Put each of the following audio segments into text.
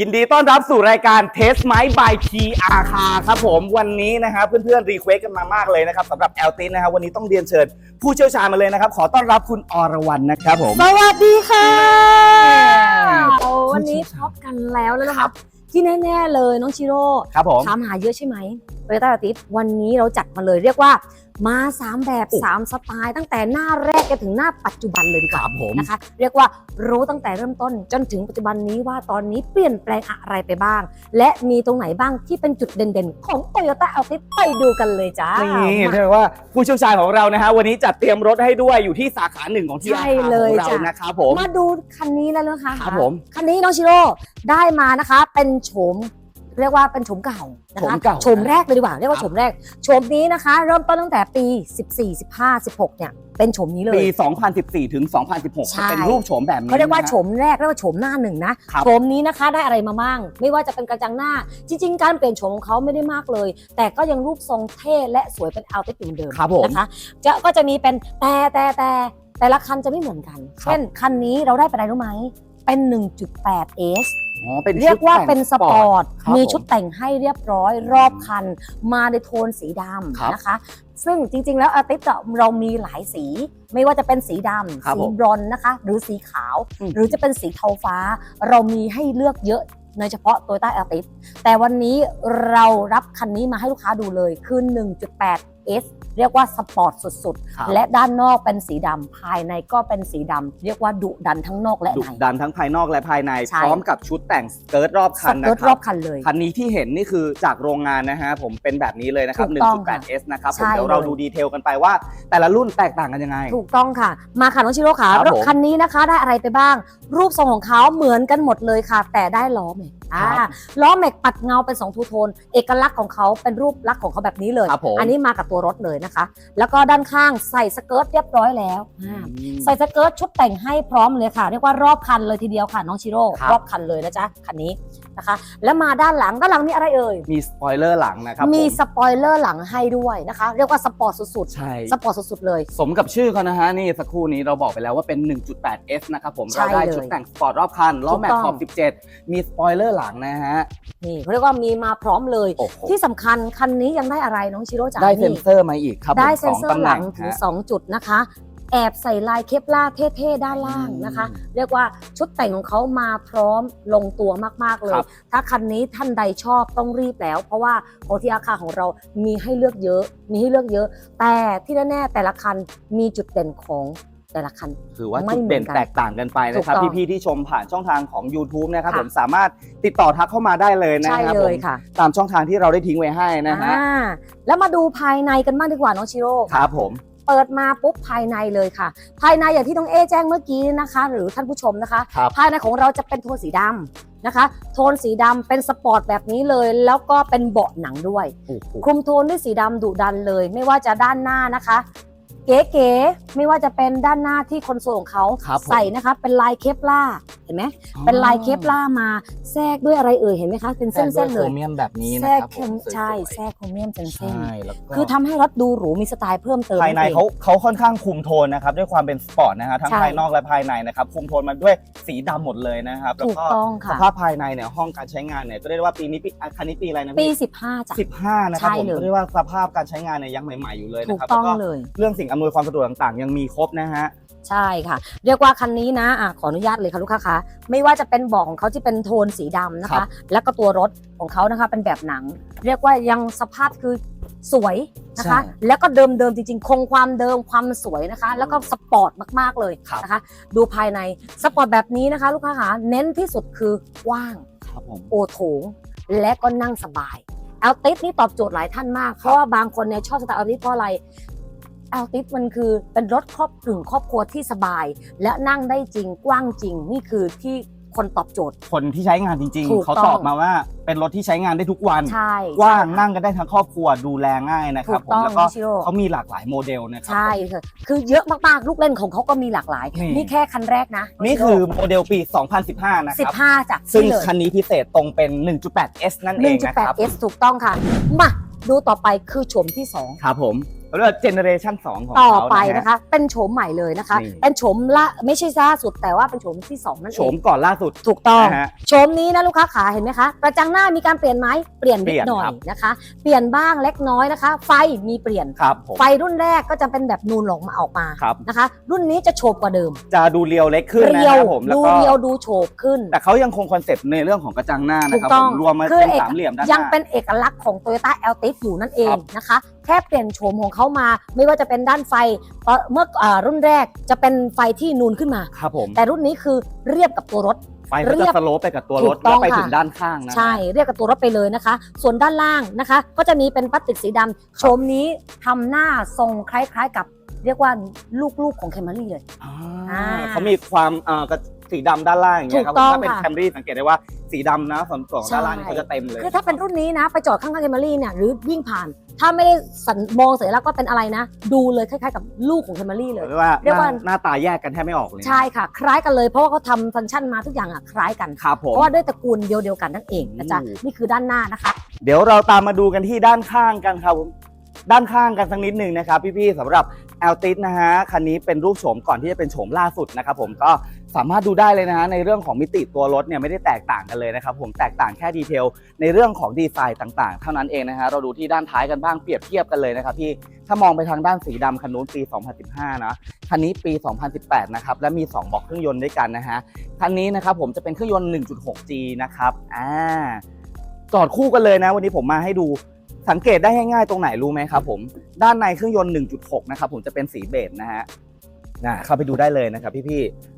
ยินดีต้อนรับสู่รายการเทสไม b บายทีอาคาครับผมวันนี้นะครับเพื่อนๆรีเควสกันมามากเลยนะครับสำหรับแอลตินนะครับวันนี้ต้องเรียนเชิญ ผู้เชี่ยวชาญมาเลยนะครับ ขอต้อนรับคุณอรวรรณนะครับผม สวัสดีค่ะครับโอ้วันนี้พบกันแล้วแล้วนะครับ ที่แน่ๆเลยน้องชิโร่ครับผมถามหาเยอะใช่ไหมโตโยต้าอาทิตย์วันนี้เราจัดมาเลยเรียกว่ามา 3 แบบโอ้3สไตล์ ตั้งแต่หน้าแรกจนถึงหน้าปัจจุบันเลยดีกคว่ารับผมนะคะ เรียกว่ารู้ตั้งแต่เริ่มต้นจนถึงปัจจุบันนี้ว่าตอนนี้เปลี่ยนแปลงอะไรไปบ้าง และมีตรงไหนบ้างที่เป็นจุดเด่นๆ ของโตโยต้าอาทิตย์ไปดูกันเลยจ้านี่มาเรียกว่าผู้เชี่ยวชาญของเรานะฮะวันนี้จัดเตรียมรถให้ด้วยอยู่ที่สาขาหนึ่งของที่อาใช่คาเลของยเราจ้ะนะครับผมมาดูคันนี้แล้วนะคะครับผมคันนี้น้องชิโร่ได้มานะคะเป็นโฉมเรียกว่าเป็นโฉมเก่านะโฉมคะเก่า โฉมแรกเลยดีกว่าเรียกว่าครับโฉมแรกโฉมนี้นะคะ เริ่มต้นตั้งแต่ปี 14 15 16 เนี่ยเป็นโฉมนี้เลยปี 2014 ถึง 2016ใช่เป็นรูปโฉมแบบนี้เขาเรียกว่านะฮะโฉมแรกเรียกว่าโฉมหน้าหนึ่งนะครับโฉมนี้นะคะได้อะไรมาบ้างไม่ว่าจะเป็นกระจังหน้า จริง ๆ การเปลี่ยนโฉมของเขาไม่ได้มากเลย แต่ก็ยังรูปทรงเท่และสวยเป็นอัลติเหมือนเดิมครับผมนะคะจะก็จะมีเป็นแต่แต่แต่แต่ละคันจะไม่เหมือนกันครับเช่นคันนี้เราได้ไปอะไรรู้ไหมเป็น 1.8 S อ๋อเป็นเรียกว่าชุดแต่งเป็นสปอร์ตครับมีผมชุดแต่งให้เรียบร้อยรอบคัน มาในโทนสีดครับำนะคะ ซึ่งจริงๆ แล้วอาติสเรามีหลายสี ไม่ว่าจะเป็นสีดครับำสีผมบรอนซ์นะคะ หรือสีขาวอืมหรือจะเป็นสีเทาฟ้า เรามีให้เลือกเยอะในเฉพาะ Toyota a l t i s แต่วันนี้เรารับคันนี้มาให้ลูกค้าดูเลยคือ 1.8 S เรียกว่าสปอร์ตสุดครับ ๆ และด้านนอกเป็นสีดำภายในก็เป็นสีดำเรียกว่าดุดันทั้งนอกและดุใน ดันทั้งภายนอกและภายใน ใช่ พร้อมกับชุดแต่งสเกิร์ตรอบสคันนะเกิร์ตครรัอบบคันเลย คันนี้ที่เห็นนี่คือจากโรงงานนะฮะผมเป็นแบบนี้เลยนะครับ ถูกต้องค่ะ 1.8S นะครับผมใช่เดี๋ยวเราเลย ดูดีเทลกันไปว่า แต่ละรุ่นแตกต่างกันยังไง ถูกต้องค่ะ มาค่ะน้องชิโร่ค่ะครับรถผมคันนี้นะคะได้อะไรไปบ้าง รูปทรงของเขาเหมือนกันหมดเลยค่ะ แต่ได้ล้อแม็กอ่าครับ ล้อแม็กปัดเงาเป็น2ทูโทน เอกลักษณ์ของเขาเป็นรูปลักษณ์ของเขาแบบนี้เลย ครับผม อันนี้มากับตัวรถเลยนะคะ แล้วก็ด้านข้างใส่สเกิร์ตเรียบร้อยแล้วอ่าอืมใส่สเกิร์ตชุดแต่งให้พร้อมเลยค่ะ เรียกว่ารอบคันเลยทีเดียวค่ะน้องชิโร่ครับรอบคันเลยนะจ๊ะคันนี้ นะคะ แล้วมาด้านหลังด้านหลังมีอะไรเอ่ย มีสปอยเลอร์หลังนะครับมีผ สปอยเลอร์หลังให้ด้วยนะคะ เรียกว่าสปอร์ตสุดใช่ ๆ สปอร์ตสุดๆเลย สมกับชื่อเขานะฮะ นี่สักครู่นี้เราบอกไปแล้วว่าเป็น 1.8S นะครับผม ใช่เราได้เลยชุดแต่งสปอร์ตรอบคันล้อแม็กถูกขต้อองบ17 มีสปอยเลอร์หลังนะฮะ นี่เขาเรียกว่ามีมาพร้อมเลย โอ้โห ที่สำคัญคันนี้ยังได้อะไรน้องชิโร่จ๋าได้เซ็นนี่ เซอร์มาอีกครับผมได้เซ็นสเซอตำร์แหลังถึงฮะ 2 จุดนะคะ แอบใส่ลายเคปลาร์เท่ๆด้านล่างนะคะอืมเรียกว่าชุดแต่งของเขามาพร้อมลงตัวมากๆเลคยรับถ้าคันนี้ท่านใดชอบต้องรีบแล้ว เพราะว่าของที่อาคาของเรามีให้เลือกเยอะ มีให้เลือกเยอะ แต่ที่แน่ๆแต่ละคันมีจุดเด่นของแต่ละคันถือว่าไม่จุดเหมืเด่อนนกันแตกต่างกันไปนะครับถูกต้องพี่ๆที่ชมผ่านช่องทางของ YouTube นะครับค่ะผมสามารถติดต่อทักเข้ามาได้เลยนะใช่ครับเลผยมค่ะตามช่องทางที่เราได้ทิ้งไว้ให้นะฮะอ่าแล้วมาดูภายในกันบ้างดีกว่าน้องชิโร่ครับผม เปิดมาปุ๊บภายในเลยค่ะ ภายในอย่างที่น้องเอแจ้งเมื่อกี้นะคะ หรือท่านผู้ชมนะคะ ครับ ภายในของเราจะเป็นโทนสีดำนะคะ โทนสีดำเป็นสปอร์ตแบบนี้เลย แล้วก็เป็นเบาะหนังด้วย โอ้โห คลุมโทนด้วยสีดำดุดันเลย ไม่ว่าจะด้านหน้านะคะ เก๋ๆไม่ว่าจะเป็นด้านหน้าที่คอนโซลของเขาครับผมใส่นะคะเป็นลายเคปล่าร์เห็นไหมเป็นลายเคปล่าร์มาแทรกด้วยอะไรเอ่ยเห็นไหมคะเป็นแทรกด้วเส้ยนๆโคเลรยเมียมแบบนี้แทนะรกครับผมใช่สวยๆแทรกโครเมียมเป็นเส้น ใช่แล้วก็ คือทำให้รถดูหรูมีสไตล์เพิ่มเติมภายในอง เขาเขาค่อนข้างคุมโทนนะครับด้วยความเป็นสปอร์ตนะฮะทั้งใช่ ภายนอกและภายในนะครับคุมโทนมาด้วยสีดำหมดเลยนะครับแล้วถูกก็ต้องสค่ะ ภาพภายในเนี่ยห้องการใช้งานเนี่ยก็เรียกได้ว่าปีนี้ปีอะคันนี้ปีอะไรนะปี พี่15จ้ะ สิบห้านะครับใช่ผมเลย ก็เรียกว่าสภาพการใช้งานเนี่ยยังใหม่ๆอยู่เลยถูนะกครับต้องแล้วก็เลย เรื่องสิ่งอำนวยความสะดวกต่างๆ ยังมีครบนะฮะ ใช่ค่ะ เรียกว่าคันนี้นะอะขออนุญาตเลยค่ะลูกค้าคะไม่ว่าจะเป็นเบาะของเขาที่เป็นโทนสีดำนะครัคะ บ แล้วก็ตัวรถของเขานะคะเป็นแบบหนัง เรียกว่ายังสภาพคือสวยนะคะแล้วก็เดิมๆจริงๆ คงความเดิมความสวยนะคะ แล้วก็สปอร์ตมากๆเลยครับ นะคะ ดูภายในสปอร์ตแบบนี้นะคะลูกค้าคะเน้นที่สุดคือกว้าง ครับผม โอโถงและก็นั่งสบายแอลติสนี่ตอบโจทย์หลายท่านมาก เพราะว่าบางคนเนี่ยชอบสไตล์แอลติสเพราะอะไรแอลติสมันคือเป็นรถครอบครึ่งครอบครัวที่สบาย และนั่งได้จริงกว้างจริง นี่คือที่คนตอบโจทย์ คนที่ใช้งานจริง ถูๆกเขาต้องตอบมาว่าเป็นรถที่ใช้งานได้ทุกวัน ใช่กว้างใช่ค่ะ นั่งกันได้ทั้งครอบครัวดูแลง่ายนะคถูรับกผมต้องแล้วก็น้องชิโร่ เขามีหลากหลายโมเดลนะครับใช่ค่ะคือเยอะมากๆ ลูกเล่นของเขาก็มีหลากหลาย นี่ นี่แค่คันแรกนะนี่คือโมเดลปี 2015 นะคสิรับ บห้าจากซึ่งนี่เลย คันนี้พิเศษตรงเป็น 1.8S นั่นเองนะครับ 1.8S ถูกต้องค่ะ มาดูต่อไปคือโฉมที่ 2 ครับผม เขาเรียกว่าเจเนอเรชันสองของต่อเขาไปนะนะฮะคะ เป็นโฉมใหม่เลยนะคะ นี่ เป็นโฉมละไม่ใช่ล่าสุดแต่ว่าเป็นโฉมที่สองนั่นโฉเอมงก่อนล่าสุด ถูกต้องนะฮะโฉมนี้นะลูกค้าขาเห็นไหมคะกระจังหน้ามีการเปลี่ยนไหมเปลี่ยนนิดหน่อยเปลี่ยนครับ นะคะ เปลี่ยนบ้างเล็กน้อยนะคะ ไฟมีเปลี่ยน ครับผมไฟรุ่นแรกก็จะเป็นแบบนูนหลงมาออกมาครับ นะคะ รุ่นนี้จะโฉบกว่าเดิมจะดูเรียวเล็กขึ้นนะเรียควรับผมแล้วดูก็เรียวดูโฉบขึ้น แต่เขายังคงคอนเซปต์ในเรื่องของกระจังหน้านะถูกครับต้ผองมรวมมาคือเป็นเอก สามเหลี่ยมด้านหยังน้า เป็นเอกลักษณ์ของ Toyota a l t i s อยู่นั่นเอคงรับนะคะ แค่เปลี่ยนโฉมของเขามา ไม่ว่าจะเป็นด้านไฟตอนเมื่ออ่ารุ่นแรกจะเป็นไฟที่นูนขึ้นมา ครับผม แต่รุ่นนี้คือเรียบกับตัวรถไฟเขาเรีจะยบสโลปไปกับตัวถูรถกต้แล้อวงไปค่ะถึงด้านข้างนะ ใช่ เรียกกับตัวรถไปเลยนะคะ ส่วนด้านล่างนะคะ ก็จะมีเป็นพลาสติกสีดำโฉมนี้ทำหน้าทรงคล้าย ๆ กับเรียกว่าลูกๆของแคมรี่เลยอ่าอ่าเขามีความเอ่อกระ สีดำด้านล่างอย่างเงี้ยครับถูกต้องถ้าเป็นค่ะ แคมรี่สังเกตได้ว่าสีดำนะส่วนของใช่ด้านล่างนี่เขาจะเต็มเลย คือถ้าเป็นรุ่นนี้นะ ไปจอดข้างๆแคมรี่เนี่ยหรือวิ่งผ่าน ถ้าไม่ได้สันมองเสร็จแล้วก็เป็นอะไรนะ ดูเลยคล้ายๆกับลูกของแคมรี่เลย เรียกว่าเรียกว่าหน้หน้าตาแยกกันแทบไม่ออกเลยนะใช่ค่ะ คล้ายกันเลยเพราะว่าเขาทำฟังก์ชันมาทุกอย่างอะคล้ายกัน ครับผมเพราะว่าด้วยตระกูลเดียวๆกันนั่นเองนะจ๊ะอืม นี่คือด้านหน้านะคะ เดี๋ยวเราตามมาดูกันที่ด้านข้างกันครับผมด้านข้างกันสักนิดหนึ่งนะครับ พี่ๆสำหรับ a l t i s นะฮะคันนี้เป็นรูปโฉมก่อนที่จะเป็นโฉมล่าสุดนะครับผมก็ สามารถดูได้เลยนะฮะในเรื่องของมิติตัวรถเนี่ยไม่ได้แตกต่างกันเลยนะครับผมแตกต่างแค่ดีเทลในเรื่องของดีไซน์ต่างๆ เท่านั้นเองนะฮะเราดูที่ด้านท้ายกันบ้างเปรียบเทียบกันเลยนะครับพี่ถ้ามองไปทางด้านสีดำคันนู้นปี 2015 นะคันนี้ปี 2018 นะครับและมี 2บล็อกเครื่องยนต์ด้วยกันนะฮะคันนี้นะครับผมจะเป็นเครื่องยนต์ 1.6G นะครับอ่าจอดคู่กันเลยนะ วันนี้ผมมาให้ดูสังเกตได้ง่ายๆตรงไหนรู้ไหมครับผมด้านในเครื่องยนต์ 1.6 นะครับผมจะเป็นสีเบจนะฮะนะเข้าไปดูได้เลยนะครับพี่ๆ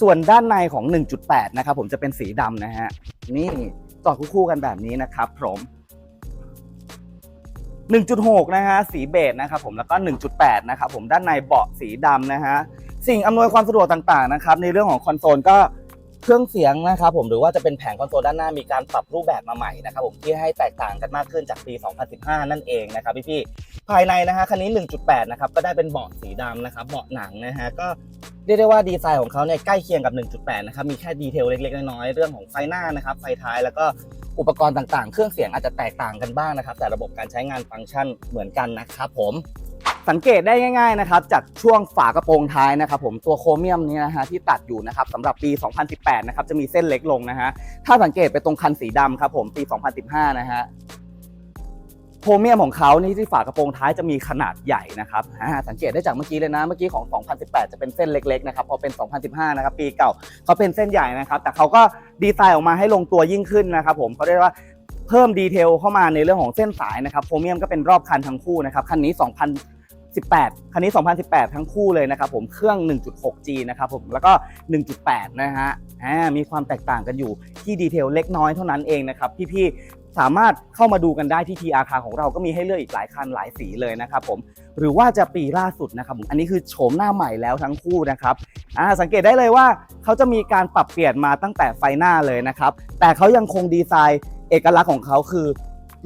ส่วนด้านในของ 1.8 นะครับผมจะเป็นสีดำนะฮะ นี่จอดคู่ๆกันแบบนี้นะครับผม1.6 นะฮะสีเบจนะครับผมแล้วก็ 1.8 นะครับผมด้านในเบาะสีดำนะฮะสิ่งอำนวยความสะดวกต่างๆนะครับในเรื่องของคอนโซลก็เครื่องเสียงนะครับผมหรือว่าจะเป็นแผงคอนโซลด้านหน้ามีการปรับรูปแบบมาใหม่นะครับผมที่ให้แตกต่างกันมากขึ้นจากปี 2015 นั่นเองนะครับพี่ๆ ภายในนะฮะคันนี้ 1.8 นะครับ ก็ได้เป็นเบาะสีดำนะครับ เบาะหนังนะฮะ ก็เรียกได้ว่าดีไซน์ของเขาเนี่ยใกล้เคียงกับ 1.8 นะครับ มีแค่ดีเทลเล็ก ๆ น้อยๆ เรื่องของไฟหน้านะครับ ไฟท้าย แล้วก็อุปกรณ์ต่างๆ เครื่องเสียงอาจจะแตกต่างกันบ้างนะครับ แต่ระบบการใช้งานฟังก์ชันเหมือนกันนะครับผมสังเกตได้ง่ายๆนะครับจากช่วงฝากระโปรงท้ายนะครับผมตัวโครเมียมนี้นะฮะที่ตัดอยู่นะครับสำหรับปี 2018 นะครับจะมีเส้นเล็กลงนะฮะถ้าสังเกตไปตรงคันสีดำครับผมปี 2015 นะฮะ โครเมียมของเขานี่ที่ฝากระโปรงท้ายจะมีขนาดใหญ่นะครับสังเกตได้จากเมื่อกี้เลยนะ เมื่อกี้ของ 2018 จะเป็นเส้นเล็กๆนะครับ พอเป็น 2015 นะครับ ปีเก่าเขาเป็นเส้นใหญ่นะครับ แต่เขาก็ดีไซน์ออกมาให้ลงตัวยิ่งขึ้นนะครับผมเขาเรียกว่าเพิ่มดีเทลเข้ามาในเรื่องของเส้นสายนะครับโครเมียมก็เป็นรอบคันทั้งคู่นะครับ คันนี้2018คันนี้ 2018 ทั้งคู่เลยนะครับผมเครื่อง 1.6G นะครับผมแล้วก็ 1.8 นะฮะอ่ามีความแตกต่างกันอยู่ที่ดีเทลเล็กน้อยเท่านั้นเองนะครับพี่ๆ สามารถเข้ามาดูกันได้ที่ TR คาของเราก็มีให้เลือกอีกหลายคันหลายสีเลยนะครับผมหรือว่าจะปีล่าสุดนะครับผมอันนี้คือโฉมหน้าใหม่แล้วทั้งคู่นะครับอ่าสังเกตได้เลยว่าเขาจะมีการปรับเปลี่ยนมาตั้งแต่ไฟหน้าเลยนะครับแต่เขายังคงดีไซน์เอกลักษณ์ของเขาคือ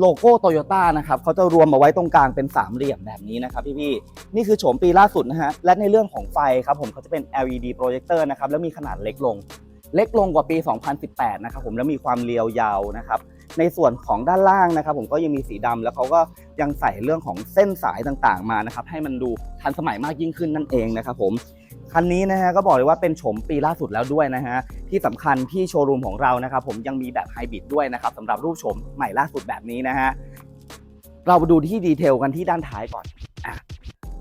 โลโก้โตโยต้านะครับเขาจะรวมมาไว้ตรงกลางเป็นสามเหลี่ยมแบบนี้นะครับพี่ๆนี่คือโฉมปีล่าสุดนะฮะและในเรื่องของไฟครับผมเขาจะเป็น LED โปรเจคเตอร์นะครับแล้วมีขนาดเล็กลง เล็กลงกว่าปี 2018 นะครับผมแล้วมีความเรียวยาวนะครับ ในส่วนของด้านล่างนะครับ ผมก็ยังมีสีดำแล้วเขาก็ยังใส่เรื่องของเส้นสายต่างๆมานะครับ ให้มันดูทันสมัยมากยิ่งขึ้นนั่นเองนะครับผมคันนี้นะฮะก็บอกเลยว่าเป็นโฉมปีล่าสุดแล้วด้วยนะฮะที่สำคัญที่โชว์รูมของเรานะครับผมยังมีแบบไฮบริดด้วยนะครับสำหรับรูปโฉมใหม่ล่าสุดแบบนี้นะฮะเรามาดูที่ดีเทลกันที่ด้านท้ายก่อนอะ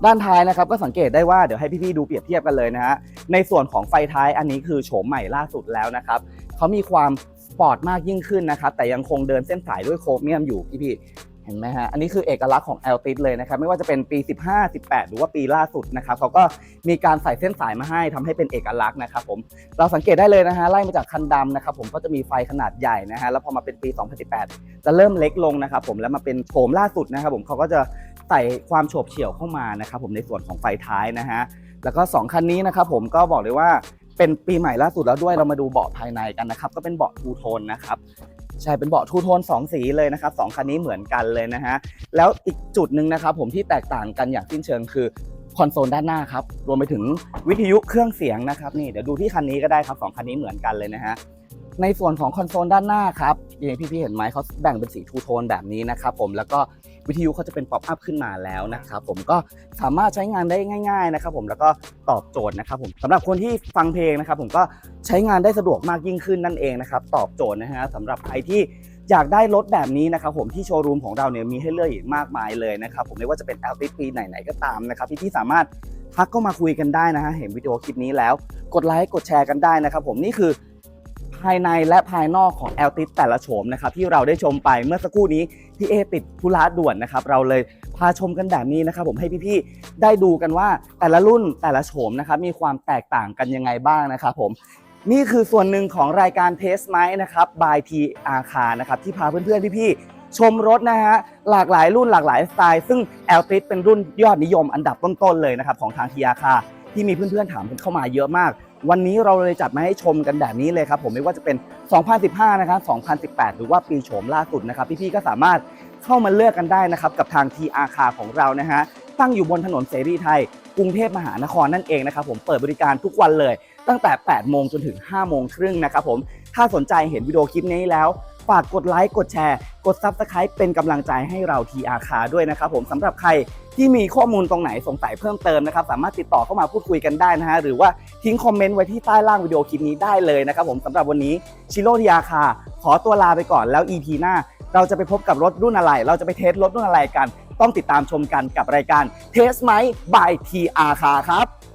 ด้านท้ายนะครับก็สังเกตได้ว่าเดี๋ยวให้พี่ๆดูเปรียบเทียบกันเลยนะฮะในส่วนของไฟท้ายอันนี้คือโฉมใหม่ล่าสุดแล้วนะครับเขามีความ ปอร์ตมากยิ่งขึ้นนะครับ แต่ยังคงเดินเส้นสายด้วยโครเมียมอยู่พี่ๆเห็นไหมฮะ อันนี้คือเอกลักษณ์ของ l t i s เลยนะครับ ไม่ว่าจะเป็นปี 15 18 หรือว่าปีล่าสุดนะครับเขาก็มีการใส่เส้นสายมาให้ทำให้เป็นเอกลักษณ์นะครับผม เราสังเกตได้เลยนะฮะ ไล่มาจากคันดำนะครับผม ก็จะมีไฟขนาดใหญ่นะฮะ แล้วพอมาเป็นปี 2018 จะเริ่มเล็กลงนะครับผม แล้วมาเป็นโฉมล่าสุดนะครับผมเขาก็จะใส่ความโฉบเฉี่ยวเข้ามานะครับผมในส่วนของไฟท้ายนะฮะ แล้วก็ 2 คันนี้นะครับผมก็บอกเลยว่า เป็นปีใหม่ล่าสุดแล้วด้วยเรามาดูเบาะภายในกันนะครับ ก็เป็นเบาะทูโทนนะครับใช่เป็นเบาะทูโทน2สีเลยนะครับสองคันนี้เหมือนกันเลยนะฮะแล้วอีกจุดหนึ่งนะครับ ผมที่แตกต่างกันอย่างสิ้นเชิงคือคอนโซลด้านหน้าครับรวมไปถึงวิทยุเครื่องเสียงนะครับนี่เดี๋ยวดูที่คันนี้ก็ได้ครับสองคันนี้เหมือนกันเลยนะฮะในส่วนของคอนโซลด้านหน้าครับอย่างที่พี่ๆเห็นไหมเขาแบ่งเป็นสีทูโทนแบบนี้นะครับผมแล้วก็ วิทยุเขาจะเป็นป๊อปอัพขึ้นมาแล้วนะครับผมก็สามารถใช้งานได้ง่าย ๆนะครับ ผมแล้วก็ตอบโจทย์นะครับผมสำหรับคนที่ฟังเพลงนะครับ ผมก็ใช้งานได้สะดวกมากยิ่งขึ้นนั่นเองนะครับตอบโจทย์นะฮะสำหรับใครที่อยากได้รถแบบนี้นะครับผมที่โชว์รูมของเราเนี่ยมีให้เลือกอีกมากมายเลยนะครับผมไม่ว่าจะเป็น l t ปีไหนๆก็ตามนะครับพี่ๆสามารถทักเข้ามาคุยกันได้นะฮะเห็นวิดีโอคลิปนี้แล้ว กดไลค์กดแชร์กันได้นะครับผมนี่คือ ภายในและภายนอกของ l t แต่ละโฉมนะครับที่เราได้ชมไปเมื่อสักครู่นี้พี่เอติดธุระด่วนนะครับเราเลยพาชมกันแบบนี้นะครับผมให้พี่ๆได้ดูกันว่าแต่ละรุ่นแต่ละโฉมนะครับมีความแตกต่างกันยังไงบ้างนะครับผมนี่คือส่วนหนึ่งของรายการเทสไม e นะครับ by T อาคานะครับที่พาเพื่อนๆพี่ๆชมรถนะฮะหลากหลายรุ่นหลากหลายสไตล์ซึ่ง l t เป็นรุ่นยอดนิยมอันดับต้นๆเลยนะครับของทางทีอาคาที่มีเพื่อนๆถามกันเข้ามาเยอะมาก วันนี้เราเลยจัดมาให้ชมกันแบบนี้เลยครับผมไม่ว่าจะเป็น 2015 นะครับ 2018 หรือว่าปีโฉมล่าสุดนะครับพี่ๆก็สามารถเข้ามาเลือกกันได้นะครับกับทาง TR คาของเรานะฮะตั้งอยู่บนถนนเสรีไทย กรุงเทพมหานครนั่นเองนะครับผมเปิดบริการทุกวันเลย ตั้งแต่ 8 โมงจนถึง 5 โมงครึ่งนะครับผมถ้าสนใจเห็นวิดีโอคลิปนี้แล้ว ฝากกดไลค์กดแชร์ กด Subscribe เป็นกำลังใจให้เรา TR คาด้วยนะครับผมสำหรับใครที่มีข้อมูลตรงไหนสงสัยเพิ่มเติมนะครับ สามารถติดต่อเข้ามาพูดคุยกันได้นะฮะหรือว่าทิ้งคอมเมนต์ไว้ที่ใต้ล่างวิดีโอคลิปนี้ได้เลยนะครับผมสำหรับวันนี้ชิโร่ทีอาคาขอตัวลาไปก่อนแล้ว EP หน้า เราจะไปพบกับรถรุ่นอะไร เราจะไปเทสรถรุ่นอะไรกัน ต้องติดตามชมกันกับรายการ Test ไหม by TR คาครับ